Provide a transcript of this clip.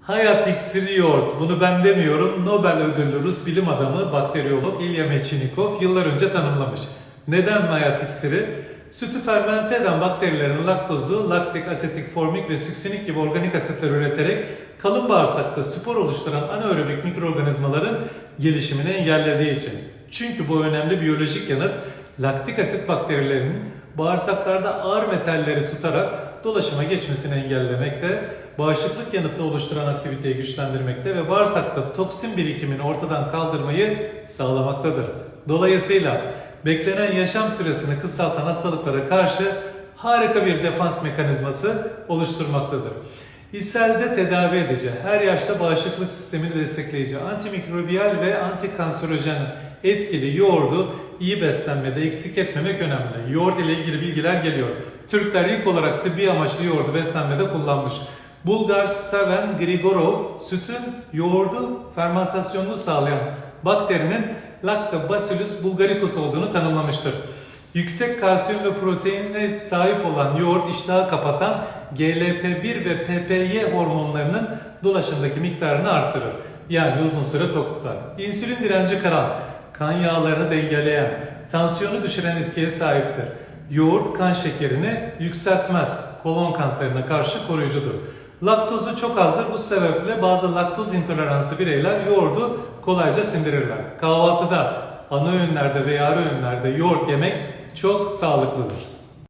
Hayat iksiri yoğurt. Bunu ben demiyorum. Nobel ödüllü Rus bilim adamı bakteriyolog İlya Mechinikov yıllar önce tanımlamış. Neden hayat iksiri? Sütü fermente eden bakterilerin laktozu, laktik, asetik, formik ve süksinik gibi organik asitler üreterek kalın bağırsakta spor oluşturan anaerobik mikroorganizmaların gelişimini engellediği için. Çünkü bu önemli biyolojik yanıt laktik asit bakterilerinin bağırsaklarda ağır metalleri tutarak dolaşıma geçmesini engellemekte, bağışıklık yanıtı oluşturan aktiviteyi güçlendirmekte ve bağırsakta toksin birikimini ortadan kaldırmayı sağlamaktadır. Dolayısıyla beklenen yaşam süresini kısaltan hastalıklara karşı harika bir defans mekanizması oluşturmaktadır. İshelde tedavi edici, her yaşta bağışıklık sistemini destekleyici, antimikrobiyal ve antikanserojen etkili yoğurdu iyi beslenmede eksik etmemek önemli. Yoğurt ile ilgili bilgiler geliyor. Türkler ilk olarak tıbbi amaçlı yoğurdu beslenmede kullanmış. Bulgar Staven Grigorov sütün yoğurdu fermentasyonunu sağlayan bakterinin Lactobacillus bulgaricus olduğunu tanımlamıştır. Yüksek kalsiyum ve proteine sahip olan yoğurt iştahı kapatan GLP-1 ve PPY hormonlarının dolaşımdaki miktarını artırır. Yani uzun süre tok tutar. İnsülin direnci karan, kan yağlarını dengeleyen, tansiyonu düşüren etkiye sahiptir. Yoğurt kan şekerini yükseltmez. Kolon kanserine karşı koruyucudur. Laktozu çok azdır. Bu sebeple bazı laktoz intoleransı bireyler yoğurdu kolayca sindirirler. Kahvaltıda, ana öğünlerde veya ara öğünlerde yoğurt yemek çok sağlıklıdır.